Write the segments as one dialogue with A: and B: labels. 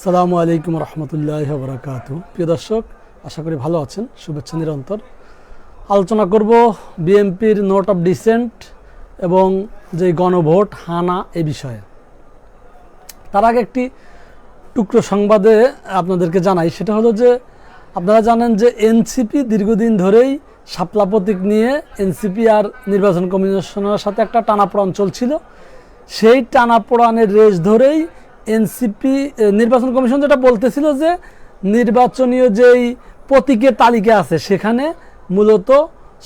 A: সালামু আলাইকুম রহমতুল্লাহ বরাকাত প্রিয় দর্শক, আশা করি ভালো আছেন, শুভেচ্ছা নিরন্তর। আলোচনা করব বিএনপির নোট অফ ডিসেন্ট এবং যে গণভোট, হানা এ বিষয়ে। তার আগে একটি টুকরো সংবাদে আপনাদেরকে জানাই, সেটা হলো যে আপনারা জানেন যে এনসিপি দীর্ঘদিন ধরেই শাপলা প্রতীক নিয়ে এনসিপি আর নির্বাচন কমিশনের সাথে একটা টানাপোড়ান চলছিল। সেই টানাপোড়ানের রেশ ধরেই এনসিপি নির্বাচন কমিশন যেটা বলতেছিল যে নির্বাচনীয় যেই প্রতীকের তালিকা আছে, সেখানে মূলত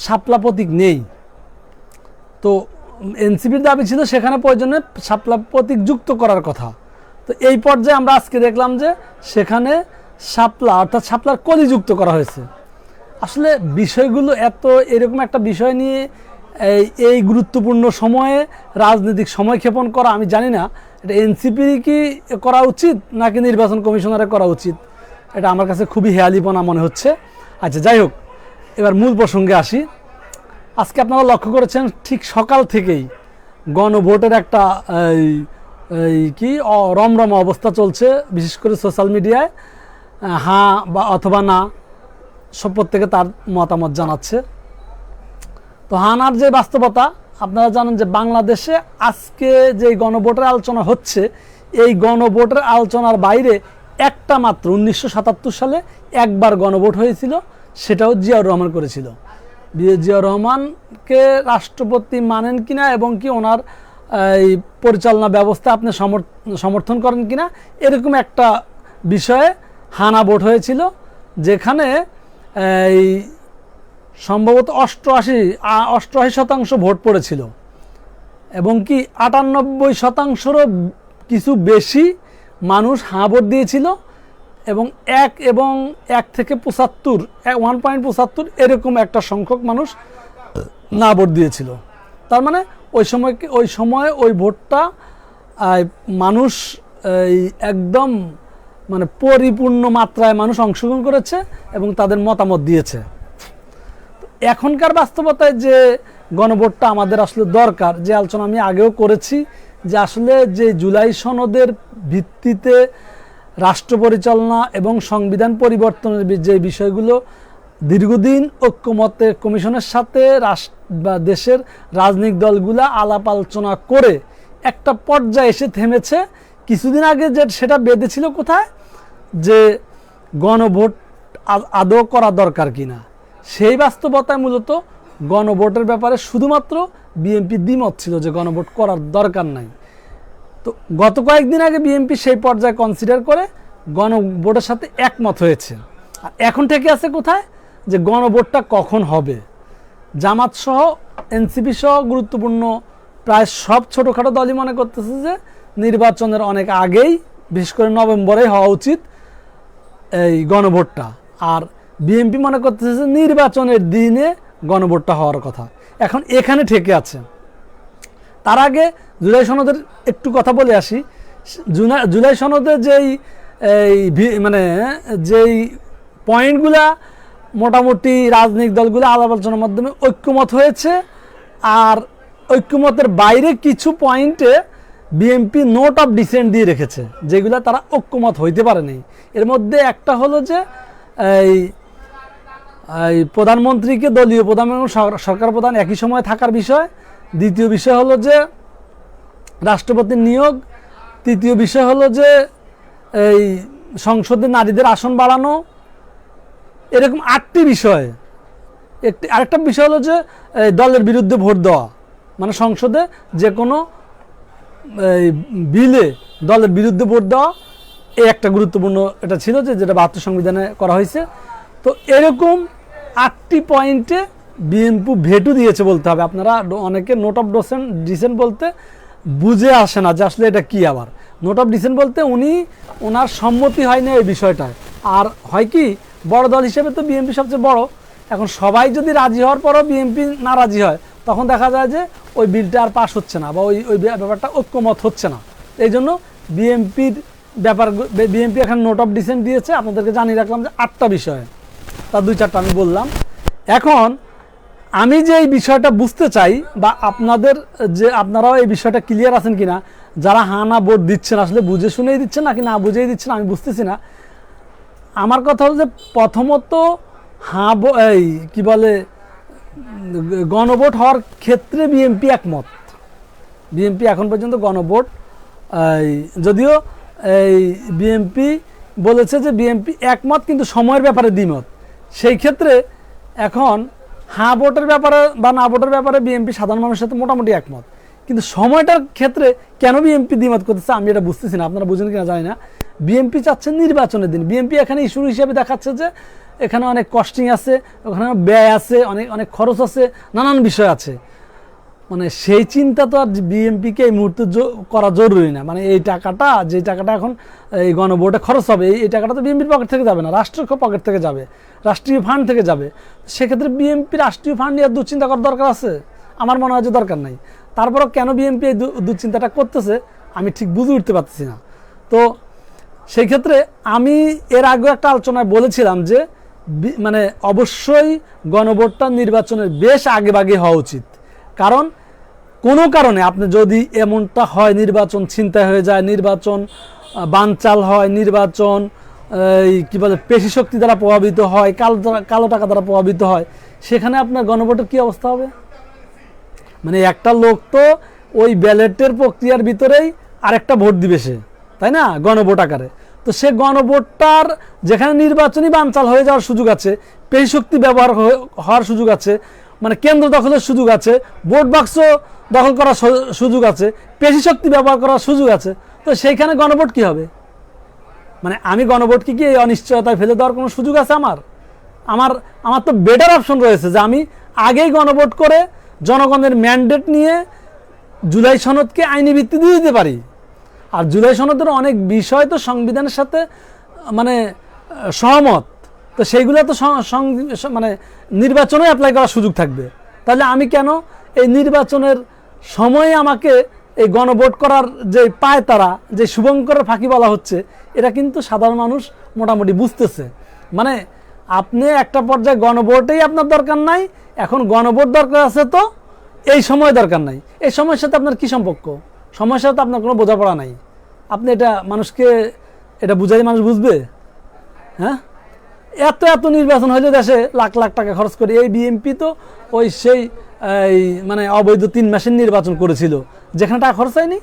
A: শাপলা প্রতীক নেই। তো এনসিপির দাবি ছিল সেখানে প্রয়োজনে শাপলা প্রতীক যুক্ত করার কথা। তো এই পর্যায়ে আমরা আজকে দেখলাম যে সেখানে শাপলা, অর্থাৎ শাপলার কলি যুক্ত করা হয়েছে। আসলে বিষয়গুলো এত এরকম একটা বিষয় নিয়ে, এই এই গুরুত্বপূর্ণ সময়ে রাজনৈতিক সময় ক্ষেপণ করা আমি জানি না এটা এনসিপি কি করা উচিত নাকি নির্বাচন কমিশনারের করা উচিত? এটা আমার কাছে খুবই হেয়ালিপনা মনে হচ্ছে। আচ্ছা যাই হোক, এবার মূল প্রসঙ্গে আসি। আজকে আপনারা লক্ষ্য করেছেন ঠিক সকাল থেকেই গণভোটের একটা, এই কি রমরম অবস্থা চলছে, বিশেষ করে সোশ্যাল মিডিয়ায়। হ্যাঁ বা অথবা না, সব প্রত্যেকে তার মতামত জানাচ্ছে। তো হানার যে বাস্তবতা আপনারা জানেন যে বাংলাদেশে আজকে যে গণভোটের আলোচনা হচ্ছে, এই গণভোটের আলোচনার বাইরে একটা মাত্র উনিশশো সাতাত্তর সালে একবার গণভোট হয়েছিল, সেটাও জিয়াউর রহমান করেছিল। জিয়াউর রহমানকে রাষ্ট্রপতি মানেন কিনা এবং কি ওনার এই পরিচালনা ব্যবস্থা আপনি সমর- সমর্থন করেন কিনা, এরকম একটা বিষয়ে হানা ভোট হয়েছিল, যেখানে এই সম্ভবত অষ্টআশি অষ্টআশি শতাংশ ভোট পড়েছিল। এবং কি আটানব্বই শতাংশরও কিছু বেশি মানুষ হাঁ ভোট দিয়েছিল এবং এক এবং এক থেকে পঁচাত্তর ওয়ান পয়েন্ট পঁচাত্তর এরকম একটা সংখ্যক মানুষ না ভোট দিয়েছিল। তার মানে ওই সময় ওই সময়ে ওই ভোটটা মানুষ এই একদম মানে পরিপূর্ণ মাত্রায় মানুষ অংশগ্রহণ করেছে এবং তাদের মতামত দিয়েছে। এখনকার বাস্তবতায় যে গণভোটটা আমাদের আসলে দরকার, যে আলোচনা আমি আগেও করেছি যে আসলে যে জুলাই সনদের ভিত্তিতে রাষ্ট্র পরিচালনা এবং সংবিধান পরিবর্তনের যে বিষয়গুলো দীর্ঘদিন ঐক্যমতের কমিশনের সাথে বা দেশের রাজনৈতিক দলগুলা আলাপ আলোচনা করে একটা পর্যায়ে এসে থেমেছে। কিছুদিন আগে যে সেটা বেঁধেছিল কোথায়? যে গণভোট আদৌ করা দরকার কিনা। সেই বাস্তবতায় মূলত গণভোটের ব্যাপারে শুধুমাত্র বিএনপি দ্বিমত ছিল যে গণভোট করার দরকার নাই। তো গত কয়েকদিন আগে বিএনপি সেই পর্যায়ে কনসিডার করে গণভোটের সাথে একমত হয়েছে। আর এখন থেকে আছে কোথায়? যে গণভোটটা কখন হবে? জামাত সহ, এনসিপি সহ গুরুত্বপূর্ণ প্রায় সব ছোটোখাটো দলই মনে করতেছে যে নির্বাচনের অনেক আগেই, বিশেষ করে নভেম্বরেই হওয়া উচিত এই গণভোটটা। আর বিএনপি মনে করতেছে যে নির্বাচনের দিনে গণভোটটা হওয়ার কথা। এখন এখানে ঠেকে আছে। তার আগে জুলাই সনদের একটু কথা বলে আসি। জুলাই সনদে যেই, এই মানে যেই পয়েন্টগুলা মোটামুটি রাজনৈতিক দলগুলো আলাপ আলোচনার মাধ্যমে ঐক্যমত হয়েছে, আর ঐক্যমতের বাইরে কিছু পয়েন্টে বিএনপি নোট অফ ডিসেন্ট দিয়ে রেখেছে, যেগুলো তারা ঐক্যমত হইতে পারেনি। এর মধ্যে একটা হলো যে, এই এই প্রধানমন্ত্রীকে দলীয় প্রধান এবং সরকার প্রধান একই সময় থাকার বিষয়। দ্বিতীয় বিষয় হলো যে রাষ্ট্রপতির নিয়োগ। তৃতীয় বিষয় হলো যে, এই সংসদে নারীদের আসন বাড়ানো। এরকম আটটি বিষয়। একটি, আরেকটা বিষয় হলো যে দলের বিরুদ্ধে ভোট দেওয়া। মানে সংসদে যে কোনো এই বিলে দলের বিরুদ্ধে ভোট দেওয়া। এই একটা গুরুত্বপূর্ণ এটা ছিল যে, যেটা বাহাত্তর সংবিধানে করা হয়েছে। তো এরকম আটটি পয়েন্টে বিএনপি ভেটু দিয়েছে বলতে হবে। আপনারা অনেকে নোট অফ ডোসেন ডিসেন্ট বলতে বুঝে আসে না যে আসলে এটা কি আবার। নোট অফ ডিসেন্ট বলতে উনি ওনার সম্মতি হয় না এই বিষয়টায়। আর হয় কি, বড় দল হিসেবে তো বিএনপি সবচেয়ে বড়। এখন সবাই যদি রাজি হওয়ার পরও বিএনপি না রাজি হয়, তখন দেখা যায় যে ওই বিলটা আর পাস হচ্ছে না বা ওই ওই ব্যাপারটা ঐক্যমত হচ্ছে না। এই জন্য বিএনপির ব্যাপার বিএনপি এখন নোট অফ ডিসেন্ট দিয়েছে। আপনাদেরকে জানিয়ে রাখলাম যে আটটা বিষয়ে। তার দুই চারটা আমি বললাম। এখন আমি যে এই বিষয়টা বুঝতে চাই বা আপনাদের যে আপনারাও এই বিষয়টা ক্লিয়ার আছেন কিনা যারা হা না ভোট দিচ্ছেন আসলে বুঝে শুনেই দিচ্ছেন নাকি না বুঝেই দিচ্ছেন আমি বুঝতেছি না। আমার কথা হলো যে প্রথমত হা এই কি বলে গণভোট হওয়ার ক্ষেত্রে বিএনপি একমত। বিএনপি এখন পর্যন্ত গণভোট এই, যদিও এই বিএনপি বলেছে যে বিএনপি একমত কিন্তু সময়ের ব্যাপারে দ্বিমত। সেই ক্ষেত্রে এখন হাঁ ভোটের ব্যাপারে বা না ভোটের ব্যাপারে বিএনপি সাধারণ মানুষের সাথে মোটামুটি একমত। কিন্তু সময়টার ক্ষেত্রে কেন বিএনপি দ্বিমত করতেছে আমি এটা বুঝতেছি না, আপনারা বুঝেন কিনা জানি না। বিএনপি চাচ্ছে নির্বাচনের দিন, বিএনপি এখানে ইস্যুর হিসেবে দেখাচ্ছে যে এখানে অনেক কস্টিং আছে, ওখানে ব্যয় আছে, অনেক অনেক খরচ আছে, নানান বিষয় আছে। মানে সেই চিন্তা তো আর বিএমপিকে এই মুহূর্তে করা জরুরি না। মানে এই টাকাটা, যে টাকাটা এখন এই গণভোটে খরচ হবে, এই- টাকাটা তো বিএমপির পকেট থেকে যাবে না রাষ্ট্রীয় পকেট থেকে যাবে, রাষ্ট্রীয় ফান্ড থেকে যাবে। সেক্ষেত্রে বিএমপি রাষ্ট্রীয় ফান্ড নিয়ে দুশ্চিন্তা করার দরকার আছে? আমার মনে হয় যে দরকার নাই। তারপরও কেন বিএমপি এই দুশ্চিন্তাটা করতেছে, আমি ঠিক বুঝে উঠতে পারতেছি না। তো সেই ক্ষেত্রে আমি এর আগেও একটা আলোচনায় বলেছিলাম যে মানে অবশ্যই গণভোটটা নির্বাচনের বেশ আগে বাগে হওয়া উচিত। কারণ কোনো কারণে আপনি যদি এমনটা হয়, নির্বাচন ছিনতাই হয়ে যায়, নির্বাচন বানচাল হয়, নির্বাচন, এই কী বলে, পেশি শক্তি দ্বারা প্রভাবিত হয়, কালো কালো টাকা দ্বারা প্রভাবিত হয়, সেখানে আপনার গণভোটের কী অবস্থা হবে? মানে একটা লোক তো ওই ব্যালেটের প্রক্রিয়ার ভিতরেই আরেকটা ভোট দিবে সে, তাই না? গণভোট আকারে। তো সে গণভোটটার যেখানে নির্বাচনী বানচাল হয়ে যাওয়ার সুযোগ আছে, পেশি শক্তি ব্যবহার হওয়ার সুযোগ আছে মানে কেন্দ্র দখলের সুযোগ আছে, ভোট বাক্স দখল করার সুযোগ আছে, পেশি শক্তি ব্যবহার করার সুযোগ আছে, তো সেইখানে গণভোট কি হবে? মানে আমি গণভোটকে কি এই অনিশ্চয়তায় ফেলে দেওয়ার কোনো সুযোগ আছে আমার? আমার আমার তো বেটার অপশন রয়েছে যে আমি আগেই গণভোট করে জনগণের ম্যান্ডেট নিয়ে জুলাই সনদকে আইনি ভিত্তি দিয়ে দিতে পারি। আর জুলাই সনদের অনেক বিষয় তো সংবিধানের সাথে মানে সহমত। তো সেইগুলো তো মানে নির্বাচনে অ্যাপ্লাই করার সুযোগ থাকবে। তাহলে আমি কেন এই নির্বাচনের সময়ে আমাকে এই গণভোট করার যে পায় তারা, যে শুভঙ্করের ফাঁকি বলা হচ্ছে, এটা কিন্তু সাধারণ মানুষ মোটামুটি বুঝতেছে। মানে আপনি একটা পর্যায়ে গণভোটেই আপনার দরকার নাই, এখন গণভোট দরকার আছে তো এই সময় দরকার নাই। এই সময়ের সাথে আপনার কি সম্পর্ক? সময়ের সাথে আপনার কোনো বোঝাপড়া নাই। আপনি এটা মানুষকে, এটা বুঝাই মানুষ বুঝবে? হ্যাঁ? এত এত নির্বাচন হইলে দেশে লাখ লাখ টাকা খরচ করে। এই বিএমপি তো ওই সেই, এই মানে অবৈধ তিন মাসের নির্বাচন করেছিল। যেখানে টাকা খরচ হয়নি,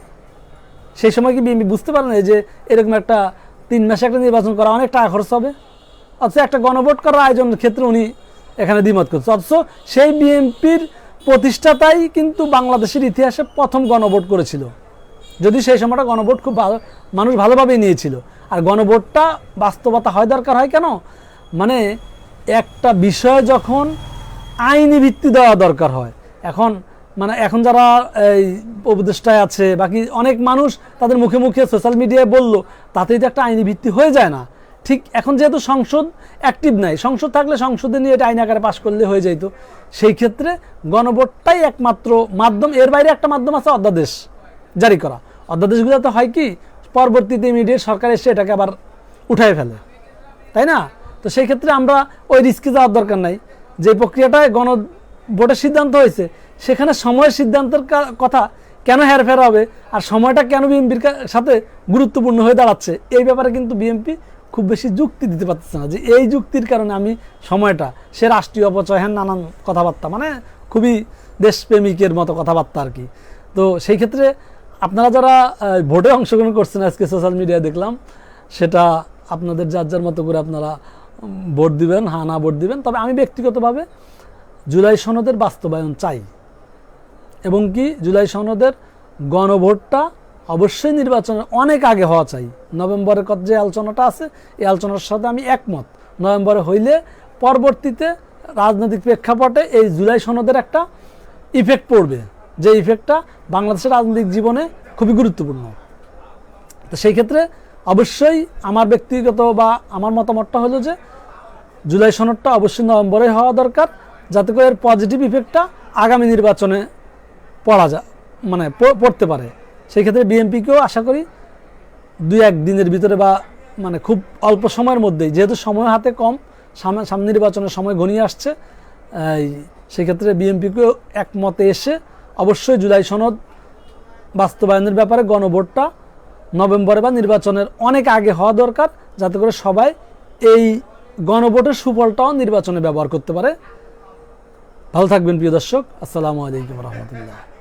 A: সেই সময় কি বিএমপি বুঝতে পারে না যে এরকম একটা তিন মাসে একটা নির্বাচন করা অনেক টাকা খরচ হবে? অথচ একটা গণভোট করার আয়োজনের ক্ষেত্রে উনি এখানে দ্বিমত করছে। অথচ সেই বিএনপির প্রতিষ্ঠাতাই কিন্তু বাংলাদেশের ইতিহাসে প্রথম গণভোট করেছিল। যদি সেই সময়টা গণভোট খুব ভালো, মানুষ ভালোভাবেই নিয়েছিল। আর গণভোটটা বাস্তবতা হয় দরকার হয় কেন? মানে একটা বিষয় যখন আইনি ভিত্তি দেওয়া দরকার হয়, এখন মানে এখন যারা এই উপদেষ্টায় আছে, বাকি অনেক মানুষ তাদের মুখে মুখে সোশ্যাল মিডিয়ায় বলল, তাতেই তো একটা আইনি ভিত্তি হয়ে যায় না। ঠিক এখন যেহেতু সংসদ অ্যাক্টিভ নাই, সংসদ থাকলে সংসদে নিয়ে এটা আইন আকারে পাশ করলে হয়ে যেত সেই ক্ষেত্রে গণভোটটাই একমাত্র মাধ্যম, এর বাইরে একটা মাধ্যম আছে অধ্যাদেশ জারি করা। অধ্যাদেশগুলোতে হয় কি, পরবর্তীতে ইমিডিয়েট সরকার এসে এটাকে আবার উঠায় ফেলে। তাই না? তো সেই ক্ষেত্রে আমরা ওই রিস্কে যাওয়ার দরকার নাই। যে প্রক্রিয়াটায় গণ ভোটের সিদ্ধান্ত হয়েছে, সেখানে সময়ের সিদ্ধান্তের কথা কেন হেরফের হবে আর সময়টা কেন বিএনপির সাথে গুরুত্বপূর্ণ হয়ে দাঁড়াচ্ছে, এই ব্যাপারে কিন্তু বিএনপি খুব বেশি যুক্তি দিতে পারতেছে না যে এই যুক্তির কারণে আমি সময়টা, সে রাষ্ট্রীয় অপচয় হ্যাঁ নানান কথাবার্তা মানে খুবই দেশপ্রেমিকের মতো কথাবার্তা আর কি। তো সেই ক্ষেত্রে আপনারা যারা ভোটে অংশগ্রহণ করছেন, আজকে সোশ্যাল মিডিয়ায় দেখলাম, সেটা আপনাদের যার যার মতো করে আপনারা ভোট দিবেন, হা, না ভোট দিবেন। তবে আমি ব্যক্তিগতভাবে জুলাই সনদের বাস্তবায়ন চাই। এবং কি জুলাই সনদের গণভোটটা অবশ্যই নির্বাচনের অনেক আগে হওয়া চাই। নভেম্বরের যে আলোচনাটা আছে, এই আলোচনার সাথে আমি একমত। নভেম্বরে হইলে পরবর্তীতে রাজনৈতিক প্রেক্ষাপটে এই জুলাই সনদের একটা ইফেক্ট পড়বে। যে ইফেক্টটা বাংলাদেশের রাজনৈতিক জীবনে খুবই গুরুত্বপূর্ণ। তো সেই ক্ষেত্রে অবশ্যই আমার ব্যক্তিগত বা আমার মতামতটা হলো যে জুলাই সনদটা অবশ্যই নভেম্বরে হওয়া দরকার, যাতে করে এর পজিটিভ ইফেক্টটা আগামী নির্বাচনে পড়া যা মানে পড়তে পারে। সেই ক্ষেত্রে বিএনপিকেও আশা করি দুই এক দিনের ভিতরে বা মানে খুব অল্প সময়ের মধ্যেই, যেহেতু সময় হাতে কম সামনে সামনে নির্বাচনের সময় ঘনিয়ে আসছে সেক্ষেত্রে বিএনপিকেও একমতে এসে অবশ্যই জুলাই সনদ বাস্তবায়নের ব্যাপারে গণভোটটা নভেম্বরে বা নির্বাচনের অনেক আগে হওয়া দরকার, যাতে করে সবাই এই গণভোটের সুফলটাও নির্বাচনে ব্যবহার করতে পারে। ভালো থাকবেন প্রিয় দর্শক। আসসালামু আলাইকুম রহমতুল্লাহ।